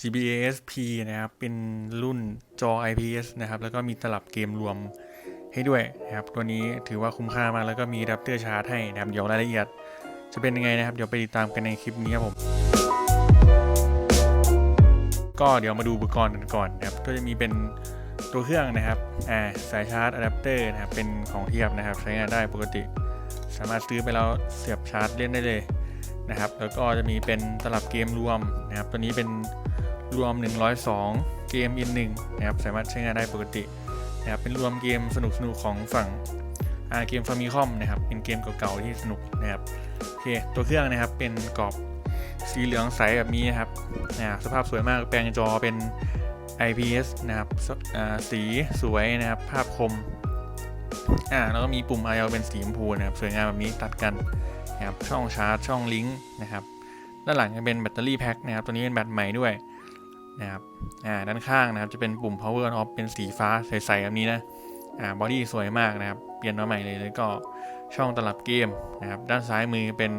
GBASP นะครับ เป็นรุ่นจอ IPS นะครับ แล้วก็มีตลับเกมรวมให้ด้วยนะครับ ตัวนี้ถือว่าคุ้มค่ามาก แล้วก็มีอะแดปเตอร์ชาร์จให้นะครับ เดี๋ยวรายละเอียดจะเป็นยังไงนะครับ เดี๋ยวไปติดตามกันในคลิปนี้ครับผม ก็เดี๋ยวมาดูอุปกรณ์กันก่อนนะครับ ก็จะมีเป็นตัวเครื่องนะครับ อ่า สายชาร์จอะแดปเตอร์นะครับ เป็นของเทียบนะครับ ใช้งานได้ปกติ สามารถซื้อไปแล้วเสียบชาร์จเล่นได้เลยนะครับ แล้วก็จะมีเป็นตลับเกมรวมนะครับ ตัวนี้เป็น รวม 102 เกม in 1นะครับสามารถใช้งานได้ปกตินะครับเป็นรวมเกมสนุกสนุกๆของฝั่งเกมฟามิคอมนะครับเป็นเกมเก่าๆที่สนุกนะครับโอเคตัวเครื่องนะครับเป็นกรอบสีเหลืองใสแบบนี้นะครับอ่าสภาพสวยมากแปลงจอเป็น IPS นะครับส,สีสวยนะครับภาพคมอ่าแล้วก็มีปุ่ม IL เป็นสีชมพูนะครับสวยงามแบบนี้ตัดกันนะครับช่องชาร์จช่องลิงก์นะครับด้านหลังจะเป็นแบตเตอรี่แพ็คนะครับตัวนี้เป็นแบตใหม่ด้วย นะครับอ่าด้านข้างนะครับจะเป็นปุ่ม power on off เป็นสีฟ้าใสๆแบบนี้นะอ่าบอดี้สวยมากนะครับ เปลี่ยนมาใหม่เลยแล้วก็ช่องตลับเกมนะครับ ด้านซ้ายมือเป็น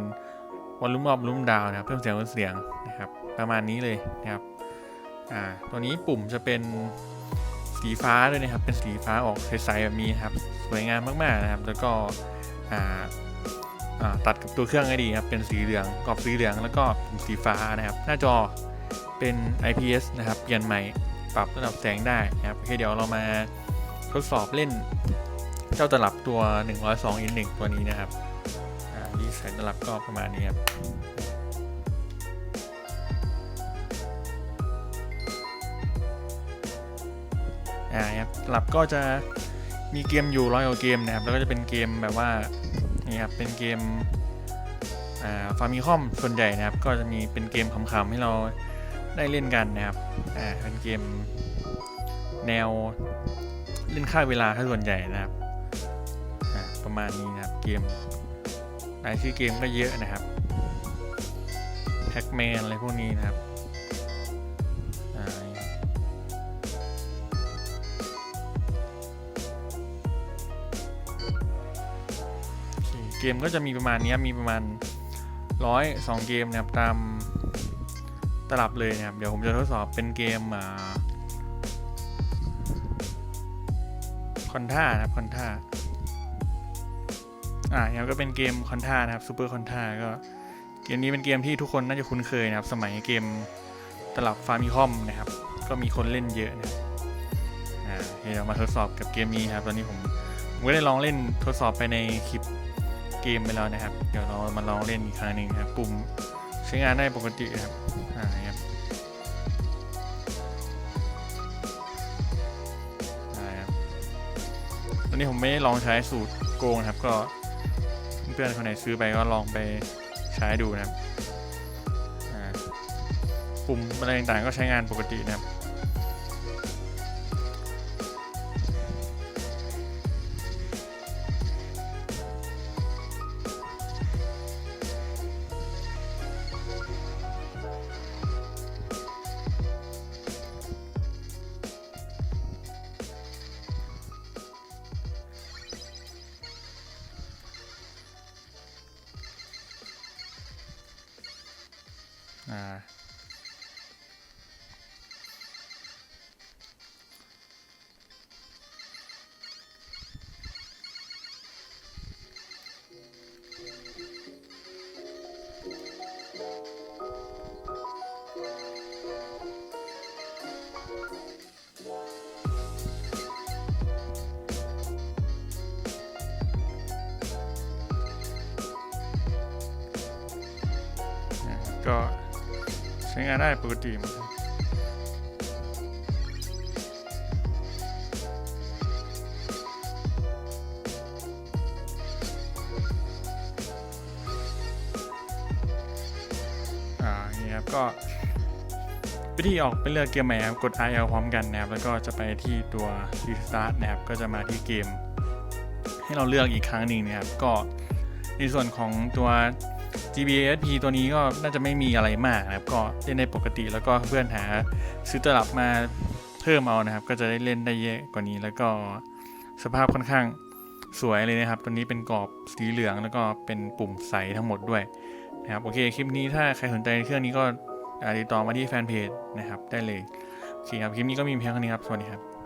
วอลลุ่มออฟลุ่มดาวนะครับ เพิ่มเสียงลดเสียงนะครับประมาณนี้เลยนะครับอ่าตัวนี้ปุ่มจะเป็นสีฟ้าด้วยนะครับ เป็นสีฟ้าออกใสๆแบบนี้นครับ สวยงามมากๆนะครับ แล้วก็อ่าอ่าตัดกับตัวเครื่องให้ดีครับ เป็นสีเหลืองกรอบสีเหลืองแล้วก็ปุ่มสีฟ้านะครับ หน้าจอ เป็น IPS นะครับเปลี่ยนใหม่ปรับระดับแสงได้นะครับโอเคเดี๋ยวเรามาทดสอบเล่นเจ้าตลับตัว 102 in 1ตัวนี้นะครับดีไซน์ตลับก็ประมาณนี้ครับอ่าครับตลับก็จะมีเกมอยู่ร้อยกว่าเกมนะครับ แล้วก็จะเป็นเกมแบบว่านี่ครับเป็นเกมอ่าฟามิคอมส่วนใหญ่นะครับ ก็จะมีเป็นเกมขำๆให้เรา ได้เล่นกันนะครับ อ่า เป็นเกมแนวเล่นค่าเวลาถ้าส่วนใหญ่นะครับ อ่า ประมาณนี้นะครับ เกมรายชื่อเกมก็เยอะนะครับแท็กแมนอะไรพวกนี้นะครับ อ่านี่ครับโอเคเกมก็จะมีประมาณนี้ครับมีประมาณร้อยสองเกมนะครับตาม ตลับเลยนะครับ เดี๋ยวผมจะทดสอบเป็นเกมคอนท่านะครับคอนท่าอ่าครับก็เป็นเกมคอนท่านะครับซูเปอร์คอนท่าก็เกมนี้เป็นเกมที่ทุกคนน่าจะคุ้นเคยนะครับ สมัยเกมตลับฟาร์มิคอมนะครับ ก็มีคนเล่นเยอะนะครับอ่าโอเคเรามาทดสอบกับเกมนี้ครับ ตอนนี้ผมผมก็ได้ลองเล่นทดสอบไปในคลิปเกมไปแล้วนะครับ เดี๋ยวเรามาลองเล่นอีกครั้งหนึ่งครับปุ่ม ใช้งานได้ปกติครับอ่าครับอ่าครับตอนนี้ผมไม่ได้ลองใช้สูตรโกงครับ ก็เพื่อนคนไหนซื้อไปก็ลองไปใช้ดูนะครับอ่าปุ่มอะไรต่างๆก็ใช้งานปกตินะครับ Uh, got ช้งานได้ปกติเหมือนกันอ่าอย่างนี้ครับก็วิธีออกไปเลือกเกมใหม่ครับ กด IL พร้อมกันนะครับ แล้วก็จะไปที่ตัว Restart นะครับ ก็จะมาที่เกม ให้เราเลือกอีกครั้งหนึ่งนะครับ ก็ในส่วนของตัว G.B.S.P. ตัวนี้ก็น่าจะไม่มีอะไรมากนะครับ ก็เล่นได้ปกติแล้วก็เพื่อนหาซื้อตลับมาเพิ่มเอานะครับ ก็จะได้เล่นได้เยอะกว่านี้แล้วก็สภาพค่อนข้างสวยเลยนะครับ ตัวนี้เป็นกรอบสีเหลืองแล้วก็เป็นปุ่มใสทั้งหมดด้วยนะครับโอเคคลิปนี้ถ้าใครสนใจเครื่องนี้ก็ติดต่อมาที่แฟนเพจนะครับได้เลยโอเคครับคลิปนี้ก็มีเพียงเท่านี้ครับสวัสดีครับ